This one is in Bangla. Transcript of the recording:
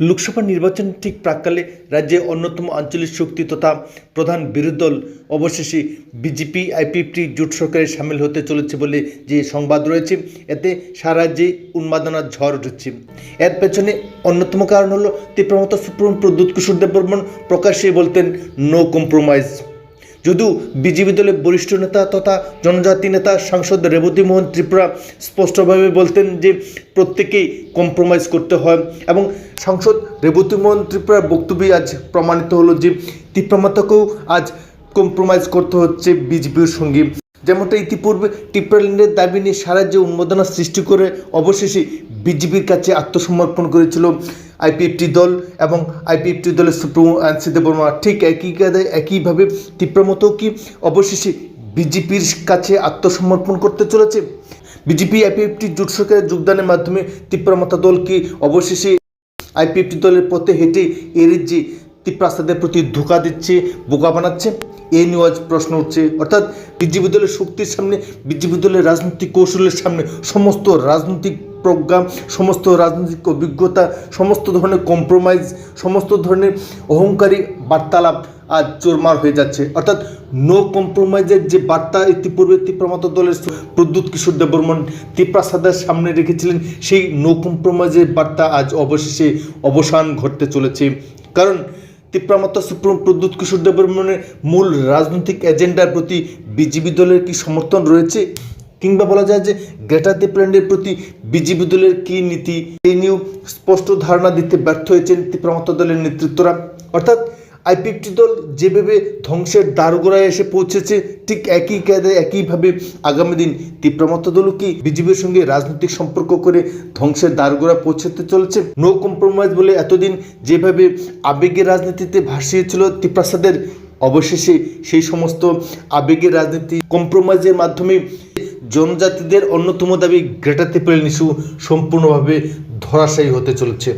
লোকসভা নির্বাচন ঠিক প্রাককালে রাজ্যে অন্যতম আঞ্চলিক শক্তি তথা প্রধান বিরোধী দল, অবশেষে বিজেপি, আইপিপি, জোট সরকারে সামিল হতে চলেছে বলে যে সংবাদ রয়েছে, এতে সারা রাজ্যে উন্মাদনার ঝড় উঠেছে। এর পেছনে অন্যতম কারণ হলো তীব্রমত সুপ্রিম প্রদ্যুৎ কিশোর দেববর্মন প্রকাশ্যে বলতেন নো কম্প্রোমাইজ যদিও বিজেপি দলের বরিষ্ঠ নেতা তথা জনজাতি নেতা সাংসদ রেবতী মোহন ত্রিপুরা স্পষ্টভাবে বলতেন যে প্রত্যেকেই কম্প্রোমাইজ করতে হয় এবং সাংসদ রেবতী মোহন ত্রিপুরার বক্তব্যই আজ প্রমাণিত হলো যে তীব্রমাতাকেও আজ কম্প্রোমাইজ করতে হচ্ছে বিজেপির সঙ্গে। যেমনটা ইতিপূর্বে টিপ্রাল্যান্ডের দাবি নিয়ে সারা যে উন্মাদনা সৃষ্টি করে অবশেষে বিজেপির কাছে আত্মসমর্পণ করেছিল আইপিএফটি দল এবং আইপিএফটি দলের সুপ্রিমো এনসি দেববর্মা। ঠিক একই কায়দায় একইভাবে তীব্রমতো কি অবশেষে বিজেপির কাছে আত্মসমর্পণ করতে চলেছে? বিজেপি আইপিএফটি জোট সরকারে যোগদানের মাধ্যমে তীব্রমতা দল কি অবশেষে আইপিএফটি দলের পথে হেঁটে এর যে তীব্রাস্তাদের প্রতি ধোকা দিচ্ছে, বোকা বানাচ্ছে? এই নিয়ে আজ প্রশ্ন উঠছে। অর্থাৎ বিজেপি দলের শক্তির সামনে বিজেপি দলের রাজনৈতিক কৌশলের সামনে সমস্ত রাজনৈতিক প্রজ্ঞা সমস্ত রাজনৈতিক অভিজ্ঞতা, সমস্ত ধরনের কম্প্রোমাইজ সমস্ত ধরনের অহংকারী বার্তালাপ আজ চোরমার হয়ে যাচ্ছে। অর্থাৎ নো কম্প্রোমাইজের যে বার্তা ইতিপূর্বে তীব্রমত দলের প্রদ্যুৎ কিশোর দেববর্মন তীব্রাসাদের সামনে রেখেছিলেন, সেই নো কম্প্রোমাইজের বার্তা আজ অবশেষে অবসান ঘটতে চলেছে। কারণ তীব্রামত সুপ্রিম প্রদ্যুৎ কিশোর দেববর্মনের মূল রাজনৈতিক এজেন্ডার প্রতি বিজেপি দলের কি সমর্থন রয়েছে? কিংবা বলা যায় যে গ্রেটার দীপল্যান্ডের প্রতি বিজেপি দলের কী নীতি? এই নিয়েও স্পষ্ট ধারণা দিতে ব্যর্থ হয়েছেন তীব্রমত দলের নেতৃত্বরা। অর্থাৎ আইপিএফটি দল যেভাবে ধ্বংসের দ্বারগোড়ায় এসে পৌঁছেছে, ঠিক একই কায়দায় একইভাবে আগামী দিন তীব্রমত দলও কি বিজেপির সঙ্গে রাজনৈতিক সম্পর্ক করে ধ্বংসের দ্বারগোড়া পৌঁছাতে চলেছে? নো কম্প্রোমাইজ বলে এতদিন যেভাবে আবেগের রাজনীতিতে ভাসিয়েছিল তীব্রাসাদের অবশেষে সেই সমস্ত আবেগের রাজনীতি কম্প্রোমাইজের মাধ্যমে জনজাতিদের অন্যতম দাবি, গ্রেটার ত্রিপুরা নিশু সম্পূর্ণভাবে ধরাশায়ী হতে চলেছে।